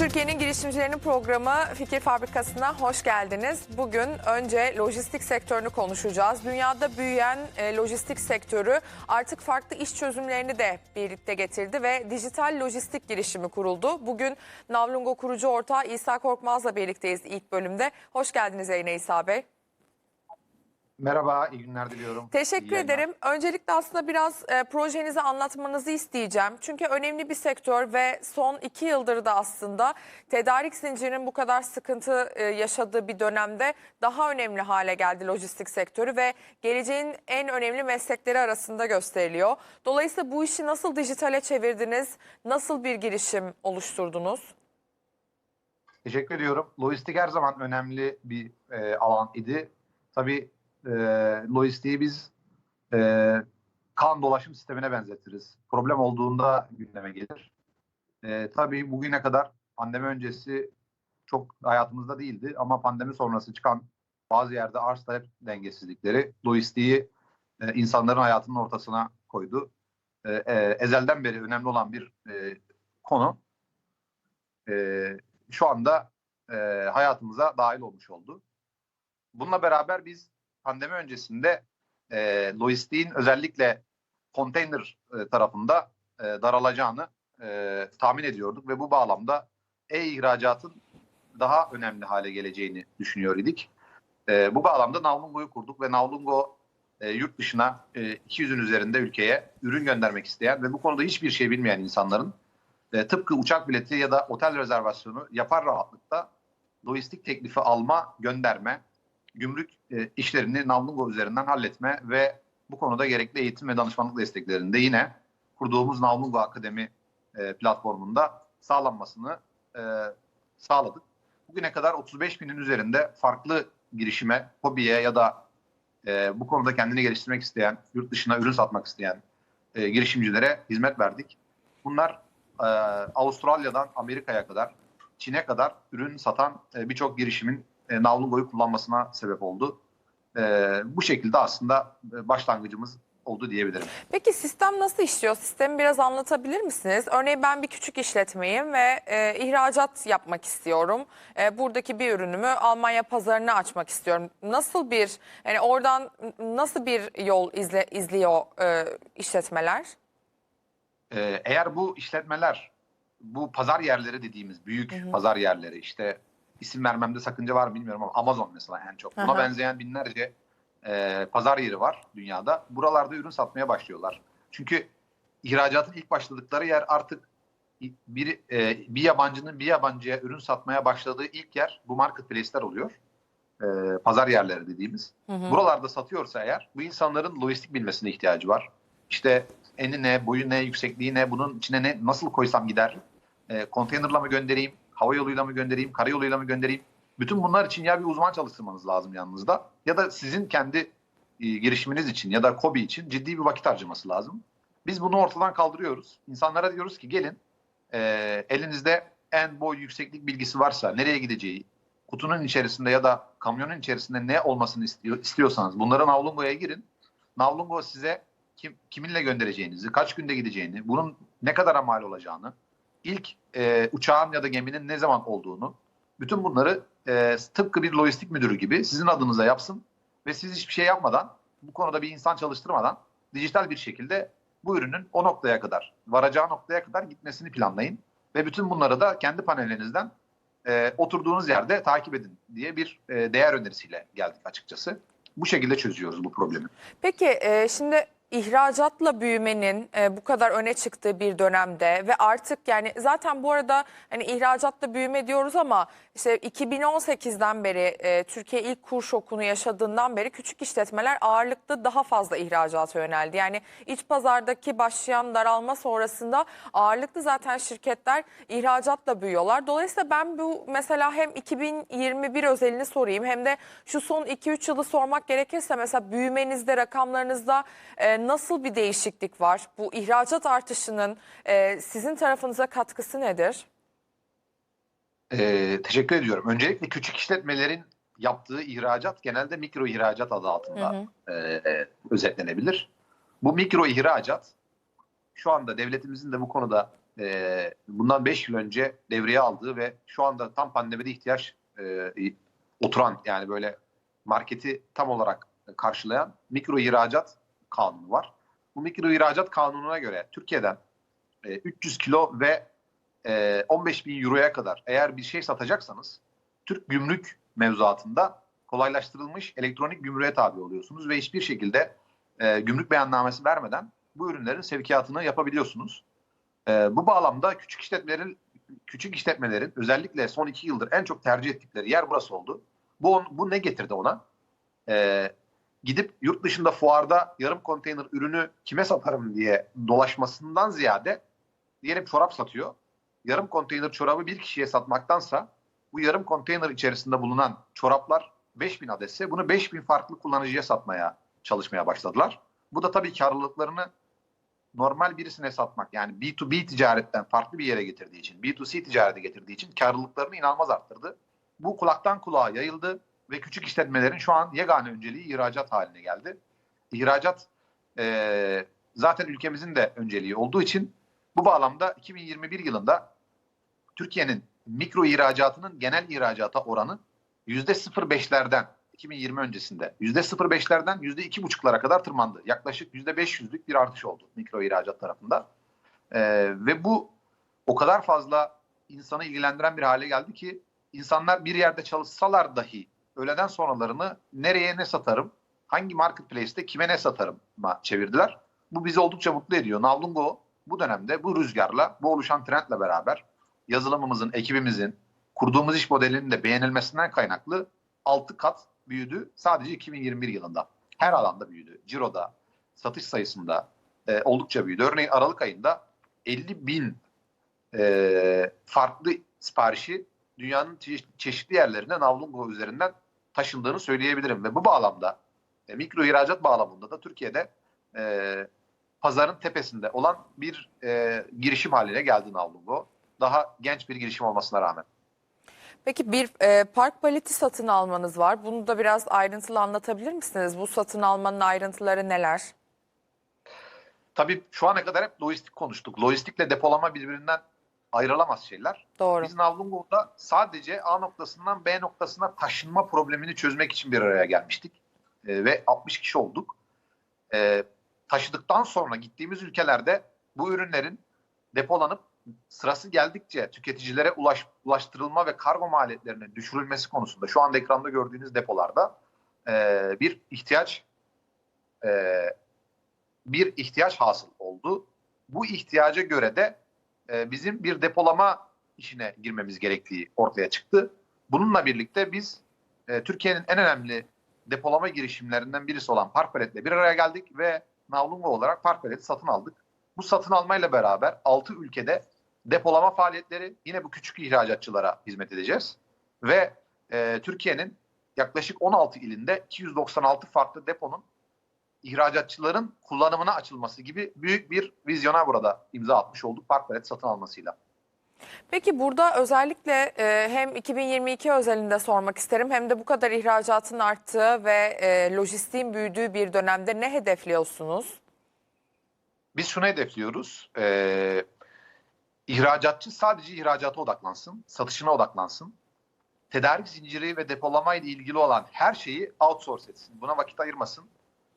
Türkiye'nin girişimcilerinin programı Fikir Fabrikası'na hoş geldiniz. Bugün önce lojistik sektörünü konuşacağız. Dünyada büyüyen e, lojistik sektörü artık farklı iş çözümlerini de birlikte getirdi ve dijital lojistik girişimi kuruldu. Bugün Navlungo kurucu ortağı İsa Korkmaz'la birlikteyiz ilk bölümde. Hoş geldiniz yayına İsa Bey. Merhaba, iyi günler diliyorum. Teşekkür İyi yayınlar. ederim. Öncelikle aslında biraz e, projenizi anlatmanızı isteyeceğim. Çünkü önemli bir sektör ve son iki yıldır da aslında tedarik zincirinin bu kadar sıkıntı e, yaşadığı bir dönemde daha önemli hale geldi lojistik sektörü ve geleceğin en önemli meslekleri arasında gösteriliyor. Dolayısıyla bu işi nasıl dijitale çevirdiniz? Nasıl bir girişim oluşturdunuz? Teşekkür ediyorum. Lojistik her zaman önemli bir e, alan idi. Tabii e, lojistiği biz e, kan dolaşım sistemine benzetiriz. Problem olduğunda gündeme gelir. E, tabii bugüne kadar pandemi öncesi çok hayatımızda değildi ama pandemi sonrası çıkan bazı yerde arz talep dengesizlikleri lojistiği e, insanların hayatının ortasına koydu. E, e, ezelden beri önemli olan bir e, konu. E, şu anda e, hayatımıza dahil olmuş oldu. Bununla beraber biz pandemi öncesinde e, lojistiğin özellikle konteyner e, tarafında e, daralacağını e, tahmin ediyorduk ve bu bağlamda e-ihracatın daha önemli hale geleceğini düşünüyor idik. E, bu bağlamda Navlungo'yu kurduk ve Navlungo e, yurt dışına e, 200'ün üzerinde ülkeye ürün göndermek isteyen ve bu konuda hiçbir şey bilmeyen insanların e, tıpkı uçak bileti ya da otel rezervasyonu yapar rahatlıkta lojistik teklifi alma, gönderme, gümrük e, işlerini Navlungo üzerinden halletme ve bu konuda gerekli eğitim ve danışmanlık desteklerinde yine kurduğumuz Navlungo Akademi e, platformunda sağlanmasını e, sağladık. Bugüne kadar 35 binin üzerinde farklı girişime, hobiye ya da e, bu konuda kendini geliştirmek isteyen, yurt dışına ürün satmak isteyen e, girişimcilere hizmet verdik. Bunlar e, Avustralya'dan Amerika'ya kadar, Çin'e kadar ürün satan e, birçok girişimin e, Navlungo'yu kullanmasına sebep oldu. E, bu şekilde aslında e, başlangıcımız oldu diyebilirim. Peki sistem nasıl işliyor? Sistemi biraz anlatabilir misiniz? Örneğin ben bir küçük işletmeyim ve e, ihracat yapmak istiyorum. E, buradaki bir ürünümü Almanya pazarına açmak istiyorum. Nasıl bir, yani oradan nasıl bir yol izle, izliyor e, işletmeler? Ee, eğer bu işletmeler, bu pazar yerleri dediğimiz büyük Hı hı. pazar yerleri işte isim vermemde sakınca var mı bilmiyorum ama Amazon mesela en çok. Buna hı. benzeyen binlerce e, pazar yeri var dünyada. Buralarda ürün satmaya başlıyorlar. Çünkü ihracatın ilk başladıkları yer artık bir, e, bir yabancının bir yabancıya ürün satmaya başladığı ilk yer bu marketplace'ler oluyor. E, pazar yerleri dediğimiz. Hı hı. Buralarda satıyorsa eğer bu insanların lojistik bilmesine ihtiyacı var. İşte eni ne, boyu ne, yüksekliği ne, bunun içine ne, nasıl koysam gider, e, konteynerla mı göndereyim, hava yoluyla mı göndereyim, karayoluyla mı göndereyim. Bütün bunlar için ya bir uzman çalıştırmanız lazım yanınızda ya da sizin kendi e, girişiminiz için ya da kobi için ciddi bir vakit harcaması lazım. Biz bunu ortadan kaldırıyoruz. İnsanlara diyoruz ki gelin e, elinizde en boy yükseklik bilgisi varsa nereye gideceği, kutunun içerisinde ya da kamyonun içerisinde ne olmasını istiyor, istiyorsanız bunların Navlungo'ya girin. Navlungo size kim, kiminle göndereceğinizi, kaç günde gideceğini, bunun ne kadar mal olacağını, ilk e, uçağın ya da geminin ne zaman olduğunu, bütün bunları e, tıpkı bir lojistik müdürü gibi sizin adınıza yapsın ve siz hiçbir şey yapmadan, bu konuda bir insan çalıştırmadan dijital bir şekilde bu ürünün o noktaya kadar, varacağı noktaya kadar gitmesini planlayın ve bütün bunları da kendi panelinizden e, oturduğunuz yerde takip edin diye bir e, değer önerisiyle geldik açıkçası. Bu şekilde çözüyoruz bu problemi. Peki e, şimdi ihracatla büyümenin e, bu kadar öne çıktığı bir dönemde ve artık yani zaten bu arada hani ihracatla büyüme diyoruz ama işte 2018'den beri e, Türkiye ilk kur şokunu yaşadığından beri küçük işletmeler ağırlıklı daha fazla ihracata yöneldi. Yani iç pazardaki başlayan daralma sonrasında ağırlıklı zaten şirketler ihracatla büyüyorlar. Dolayısıyla ben bu mesela hem 2021 özelini sorayım hem de şu son 2-3 yılı sormak gerekirse mesela büyümenizde rakamlarınızda e, nasıl bir değişiklik var? Bu ihracat artışının e, sizin tarafınıza katkısı nedir? Ee, teşekkür ediyorum. Öncelikle küçük işletmelerin yaptığı ihracat genelde mikro ihracat adı altında Hı hı. e, e, özetlenebilir. Bu mikro ihracat şu anda devletimizin de bu konuda e, bundan 5 yıl önce devreye aldığı ve şu anda tam pandemide ihtiyaç e, oturan yani böyle marketi tam olarak karşılayan mikro ihracat kanunu var. Bu mikro ihracat kanununa göre Türkiye'den e, 300 kilo ve e, 15 bin euroya kadar eğer bir şey satacaksanız Türk gümrük mevzuatında kolaylaştırılmış elektronik gümrüğe tabi oluyorsunuz ve hiçbir şekilde e, gümrük beyannamesi vermeden bu ürünlerin sevkiyatını yapabiliyorsunuz. E, bu bağlamda küçük işletmelerin küçük işletmelerin özellikle son iki yıldır en çok tercih ettikleri yer burası oldu. Bu, bu ne getirdi ona? E, gidip yurt dışında fuarda yarım konteyner ürünü kime satarım diye dolaşmasından ziyade diyelim çorap satıyor. Yarım konteyner çorabı bir kişiye satmaktansa bu yarım konteyner içerisinde bulunan çoraplar 5000 adetse bunu 5000 farklı kullanıcıya satmaya çalışmaya başladılar. Bu da tabii karlılıklarını normal birisine satmak yani B2B ticaretten farklı bir yere getirdiği için, B2C ticarete getirdiği için karlılıklarını inanılmaz arttırdı. Bu kulaktan kulağa yayıldı ve küçük işletmelerin şu an yegane önceliği ihracat haline geldi. İhracat eee, zaten ülkemizin de önceliği olduğu için bu bağlamda 2021 yılında Türkiye'nin mikro ihracatının genel ihracata oranı %0.5'lerden 2020 öncesinde %0.5'lerden %2.5'lara kadar tırmandı. Yaklaşık %500'lük bir artış oldu mikro ihracat tarafında. Ee, ve bu o kadar fazla insanı ilgilendiren bir hale geldi ki insanlar bir yerde çalışsalar dahi öğleden sonralarını nereye ne satarım, hangi marketplace'te kime ne satarım çevirdiler. Bu bizi oldukça mutlu ediyor. Navlungo bu dönemde bu rüzgarla, bu oluşan trendle beraber yazılımımızın, ekibimizin, kurduğumuz iş modelinin de beğenilmesinden kaynaklı 6 kat büyüdü sadece 2021 yılında. Her alanda büyüdü. Ciro'da, satış sayısında e, oldukça büyüdü. Örneğin Aralık ayında 50 bin e, farklı siparişi dünyanın çe- çeşitli yerlerine Navlungo üzerinden taşındığını söyleyebilirim. Ve bu bağlamda e, mikro ihracat bağlamında da Türkiye'de e, pazarın tepesinde olan bir e, girişim haline geldi Navlungo. Daha genç bir girişim olmasına rağmen. Peki bir e, park paleti satın almanız var. Bunu da biraz ayrıntılı anlatabilir misiniz? Bu satın almanın ayrıntıları neler? Tabii şu ana kadar hep lojistik konuştuk. Lojistikle depolama birbirinden ayrılamaz şeyler. Doğru. Biz Navlungo'da sadece A noktasından B noktasına taşınma problemini çözmek için bir araya gelmiştik. Ee, ve 60 kişi olduk. Ee, taşıdıktan sonra gittiğimiz ülkelerde bu ürünlerin depolanıp sırası geldikçe tüketicilere ulaş, ulaştırılma ve kargo maliyetlerinin düşürülmesi konusunda şu anda ekranda gördüğünüz depolarda e, bir ihtiyaç e, bir ihtiyaç hasıl oldu. Bu ihtiyaca göre de e, bizim bir depolama işine girmemiz gerektiği ortaya çıktı. Bununla birlikte biz e, Türkiye'nin en önemli depolama girişimlerinden birisi olan Parkpalet'le bir araya geldik ve Navlungo olarak Parkpalet'i satın aldık. Bu satın almayla beraber 6 ülkede depolama faaliyetleri yine bu küçük ihracatçılara hizmet edeceğiz. Ve e, Türkiye'nin yaklaşık 16 ilinde 296 farklı deponun ihracatçıların kullanımına açılması gibi büyük bir vizyona burada imza atmış olduk Parkpalet satın almasıyla. Peki burada özellikle e, hem 2022 özelinde sormak isterim hem de bu kadar ihracatın arttığı ve e, lojistiğin büyüdüğü bir dönemde ne hedefliyorsunuz? Biz şunu hedefliyoruz. Ee, ihracatçı sadece ihracata odaklansın, satışına odaklansın. Tedarik zinciri ve depolama ile ilgili olan her şeyi outsource etsin. Buna vakit ayırmasın.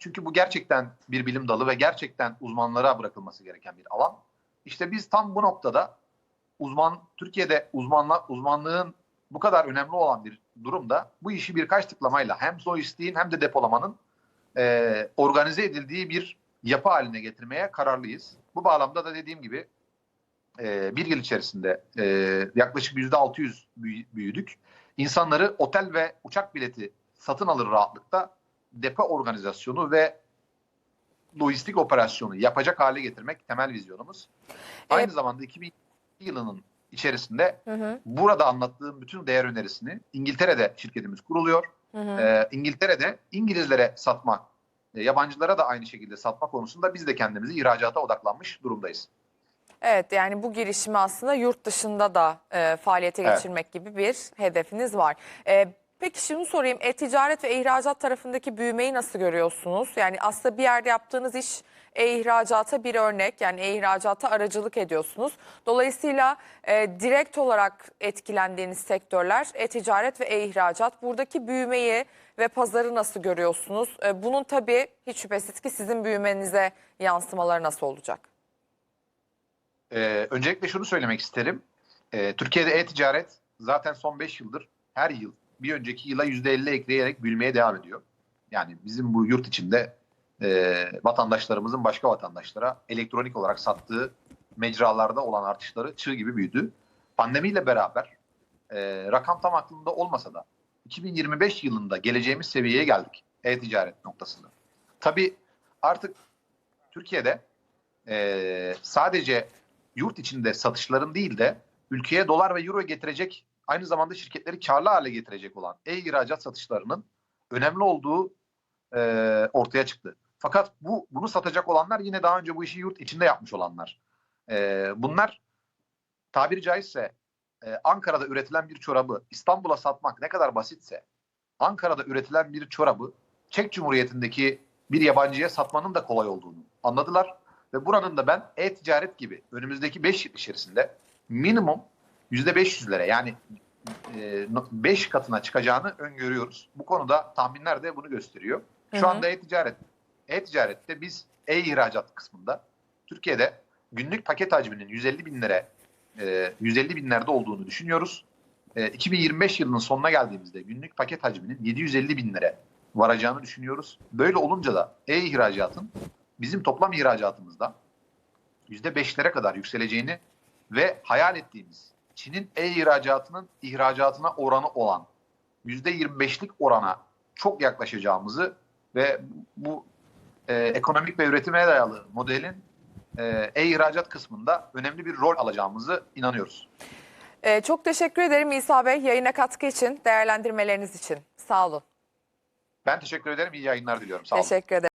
Çünkü bu gerçekten bir bilim dalı ve gerçekten uzmanlara bırakılması gereken bir alan. İşte biz tam bu noktada uzman Türkiye'de uzmanla, uzmanlığın bu kadar önemli olan bir durumda bu işi birkaç tıklamayla hem lojistiğin hem de depolamanın e, organize edildiği bir yapı haline getirmeye kararlıyız. Bu bağlamda da dediğim gibi e, bir yıl içerisinde e, yaklaşık %600 büyü- büyüdük. İnsanları otel ve uçak bileti satın alır rahatlıkta depo organizasyonu ve lojistik operasyonu yapacak hale getirmek temel vizyonumuz. Aynı zamanda 2002 yılının içerisinde Hı hı, burada anlattığım bütün değer önerisini İngiltere'de şirketimiz kuruluyor. hı hı. Ee, İngiltere'de İngilizlere satma, e, yabancılara da aynı şekilde satma konusunda biz de kendimizi ihracata odaklanmış durumdayız. Evet yani bu girişimi aslında yurt dışında da e, faaliyete Evet. geçirmek gibi bir hedefiniz var. E, peki şunu sorayım e-ticaret ve ihracat tarafındaki büyümeyi nasıl görüyorsunuz? Yani aslında bir yerde yaptığınız iş e-ihracata bir örnek. Yani e-ihracata aracılık ediyorsunuz. Dolayısıyla e, direkt olarak etkilendiğiniz sektörler e-ticaret ve e-ihracat. Buradaki büyümeyi ve pazarı nasıl görüyorsunuz? E, bunun tabii hiç şüphesiz ki sizin büyümenize yansımaları nasıl olacak? Ee, öncelikle şunu söylemek isterim. Ee, Türkiye'de e-ticaret zaten son 5 yıldır her yıl bir önceki yıla %50 ekleyerek büyümeye devam ediyor. Yani bizim bu yurt içinde e, vatandaşlarımızın başka vatandaşlara elektronik olarak sattığı mecralarda olan artışları çığ gibi büyüdü. Pandemiyle beraber e, rakam tam aklımda olmasa da 2025 yılında geleceğimiz seviyeye geldik e-ticaret noktasında. Tabii artık Türkiye'de e, sadece yurt içinde satışların değil de ülkeye dolar ve euro getirecek aynı zamanda şirketleri karlı hale getirecek olan e-ihracat satışlarının önemli olduğu e, ortaya çıktı. Fakat bu bunu satacak olanlar yine daha önce bu işi yurt içinde yapmış olanlar. E, bunlar tabiri caizse e, Ankara'da üretilen bir çorabı İstanbul'a satmak ne kadar basitse Ankara'da üretilen bir çorabı Çek Cumhuriyeti'ndeki bir yabancıya satmanın da kolay olduğunu anladılar. Ve buranın da ben e-ticaret gibi önümüzdeki 5 yıl içerisinde minimum %500'lere yani 5 katına çıkacağını öngörüyoruz. Bu konuda tahminler de bunu gösteriyor. Şu Hı hı. anda e-ticaret e-ticarette biz e-ihracat kısmında Türkiye'de günlük paket hacminin 150 binlere e, 150 binlerde olduğunu düşünüyoruz. E, 2025 yılının sonuna geldiğimizde günlük paket hacminin 750 binlere varacağını düşünüyoruz. Böyle olunca da e-ihracatın bizim toplam ihracatımızda %5'lere kadar yükseleceğini ve hayal ettiğimiz Çin'in e-ihracatının ihracatına oranı olan %25'lik orana çok yaklaşacağımızı ve bu e, ekonomik ve üretime dayalı modelin e, e-ihracat kısmında önemli bir rol alacağımızı inanıyoruz. E, çok teşekkür ederim İsa Bey yayına katkı için, değerlendirmeleriniz için. Sağ olun. Ben teşekkür ederim. İyi yayınlar diliyorum. Sağ olun. Teşekkür ederim.